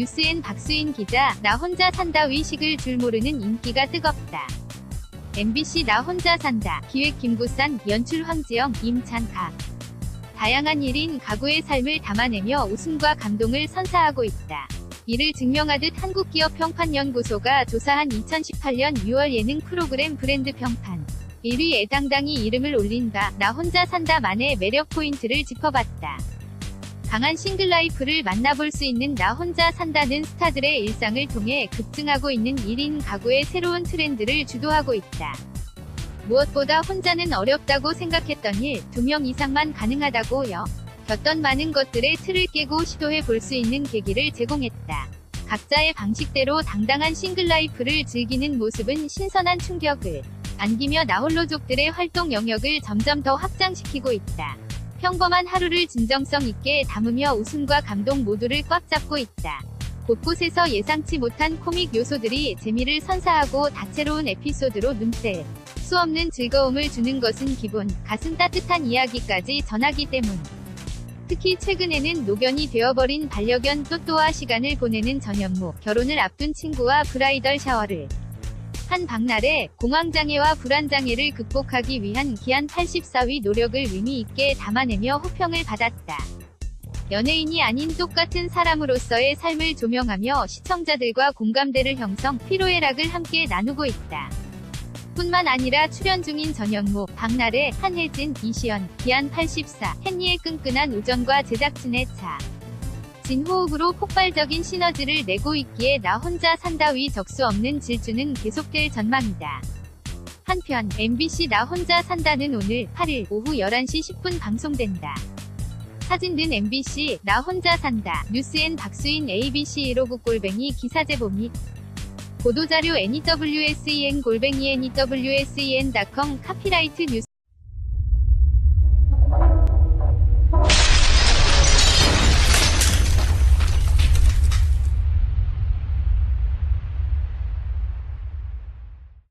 뉴스엔 박수인 기자, 나 혼자 산다 위식을 줄 모르는 인기가 뜨겁다. MBC 나 혼자 산다. 기획 김구산, 연출 황지영, 임찬각. 다양한 1인 가구의 삶을 담아내며 웃음과 감동을 선사하고 있다. 이를 증명하듯 한국기업평판연구소가 조사한 2018년 6월 예능 프로그램 브랜드 평판 1위에 당당히 이름을 올린다. 나 혼자 산다만의 매력 포인트를 짚어봤다. 강한 싱글라이프를 만나볼 수 있는 나 혼자 산다는 스타들의 일상을 통해 급증하고 있는 1인 가구의 새로운 트렌드를 주도하고 있다. 무엇보다 혼자는 어렵다고 생각했던 일, 두 명 이상만 가능하다고요. 겼던 많은 것들의 틀을 깨고 시도해 볼 수 있는 계기를 제공했다. 각자의 방식대로 당당한 싱글라이프를 즐기는 모습은 신선한 충격을 안기며 나홀로족들의 활동 영역을 점점 더 확장시키고 있다. 평범한 하루를 진정성 있게 담으며 웃음과 감동 모두를 꽉 잡고 있다. 곳곳에서 예상치 못한 코믹 요소들이 재미를 선사하고 다채로운 에피소드로 눈뜰 수 없는 즐거움을 주는 것은 기본, 가슴 따뜻한 이야기까지 전하기 때문. 특히 최근에는 노견이 되어버린 반려견 또또와 시간을 보내는 전현무, 결혼을 앞둔 친구와 브라이덜 샤워를 한 박날에 공황장애와 불안장애를 극복하기 위한 기한 84위 노력을 의미 있게 담아내며 호평을 받았다. 연예인이 아닌 똑같은 사람으로서의 삶을 조명하며 시청자들과 공감대를 형성, 피로애락을 함께 나누고 있다. 뿐만 아니라 출연 중인 전현무, 박나래, 한혜진, 이시연, 기안 84, 헨리의 끈끈한 우정과 제작진의 차. 진 호흡으로 폭발적인 시너지를 내고 있기에 나 혼자 산다 위 적수 없는 질주는 계속될 전망이다. 한편 MBC 나 혼자 산다는 오늘 8일 오후 11시 10분 방송된다. 사진 든 MBC 나 혼자 산다 뉴스엔 박수인 ABC 159 골뱅이 기사 제보 및 보도자료 NEWSEN 골뱅이 NEWSEN.com 카피라이트 뉴스